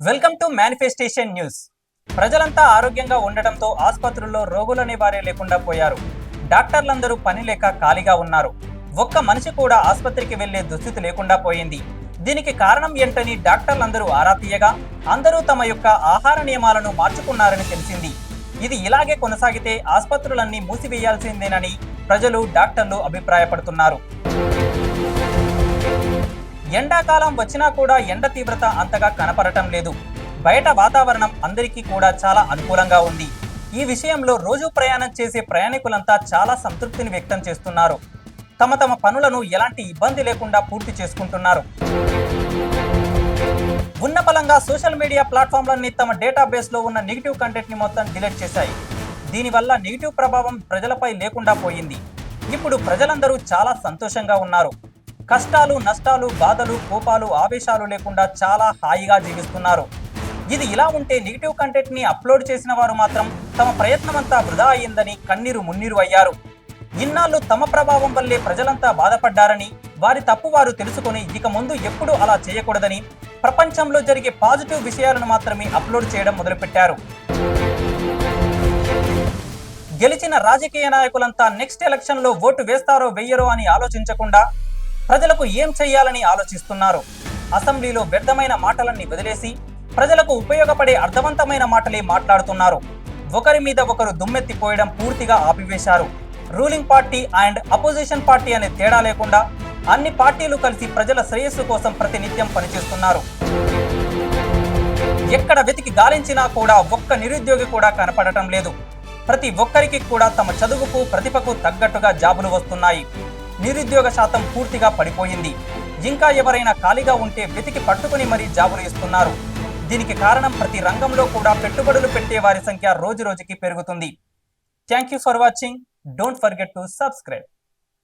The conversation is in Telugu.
వెల్కమ్ టు మేనిఫెస్టేషన్ న్యూస్ ప్రజలంతా ఆరోగ్యంగా ఉండటంతో ఆసుపత్రుల్లో రోగులనే వారే లేకుండా పోయారు. డాక్టర్లందరూ పని లేక ఖాళీగా ఉన్నారు. ఒక్క మనిషి కూడా ఆసుపత్రికి వెళ్ళే దుస్థితి లేకుండా పోయింది. దీనికి కారణం ఏంటని డాక్టర్లందరూ ఆరా తీయగా అందరూ తమ యొక్క ఆహార నియమాలను మార్చుకున్నారని తెలిసింది. ఇది ఇలాగే కొనసాగితే ఆసుపత్రులన్నీ మూసివేయాల్సిందేనని ప్రజలు డాక్టర్లు అభిప్రాయపడుతున్నారు. ఎండాకాలం వచ్చినా కూడా ఎండ తీవ్రత అంతగా కనపడటం లేదు. బయట వాతావరణం అందరికీ కూడా చాలా అనుకూలంగా ఉంది. ఈ విషయంలో రోజు ప్రయాణం చేసే ప్రయాణికులంతా చాలా సంతృప్తిని వ్యక్తం చేస్తున్నారు. తమ తమ పనులను ఎలాంటి ఇబ్బంది లేకుండా పూర్తి చేసుకుంటున్నారు. ఉన్న బలంగా సోషల్ మీడియా ప్లాట్ఫామ్లన్నీ తమ డేటాబేస్లో ఉన్న నెగిటివ్ కంటెంట్ని మొత్తం డిలీట్ చేశాయి. దీనివల్ల నెగిటివ్ ప్రభావం ప్రజలపై లేకుండా పోయింది. ఇప్పుడు ప్రజలందరూ చాలా సంతోషంగా ఉన్నారు. కష్టాలు నష్టాలు బాధలు కోపాలు ఆవేశాలు లేకుండా చాలా హాయిగా జీవిస్తున్నారు. ఇది ఇలా ఉంటే నెగిటివ్ కంటెంట్ని అప్లోడ్ చేసిన వారు మాత్రం తమ ప్రయత్నమంతా వృధా అయ్యిందని కన్నీరు మున్నీరు అయ్యారు. ఇన్నాళ్ళు తమ ప్రభావం వల్లే ప్రజలంతా బాధపడ్డారని వారి తప్పు వారు తెలుసుకొని ఇక ముందు ఎప్పుడూ అలా చేయకూడదని ప్రపంచంలో జరిగే పాజిటివ్ విషయాలను మాత్రమే అప్లోడ్ చేయడం మొదలుపెట్టారు. గెలిచిన రాజకీయ నాయకులంతా నెక్స్ట్ ఎలక్షన్లో ఓటు వేస్తారో వెయ్యరో అని ఆలోచించకుండా ప్రజలకు ఏం చేయాలని ఆలోచిస్తున్నారు? అసెంబ్లీలో వ్యర్థమైన మాటలన్నీ వదిలేసి ప్రజలకు ఉపయోగపడే అర్థవంతమైన మాటలే మాట్లాడుతున్నారు. ఒకరి మీద ఒకరు దుమ్మెత్తిపోయడం పూర్తిగా ఆపివేశారు. Ruling party and opposition party అనే తేడా లేకుండా అన్ని పార్టీలు కలిసి ప్రజల శ్రేయస్సు కోసం ప్రతినిత్యం పనిచేస్తున్నారు. ఎక్కడ వెతికి గాలించినా కూడా ఒక్క నిరుద్యోగి కూడా కనపడటం లేదు. ప్రతి ఒక్కరికి కూడా తమ చదువుకు ప్రతిభకు తగ్గట్టుగా జాబులు వస్తున్నాయి. నిరుద్యోగ శాతం పూర్తిగా పడిపోయింది. ఇంకా ఎవరైనా ఖాళీగా ఉంటే వెతికి పట్టుకుని మరీ జాబులు ఇస్తున్నారు. దీనికి కారణం ప్రతి రంగంలో కూడా పెట్టుబడులు పెట్టే వారి సంఖ్య రోజు రోజుకి పెరుగుతుంది. Thank you for watching don't forget to subscribe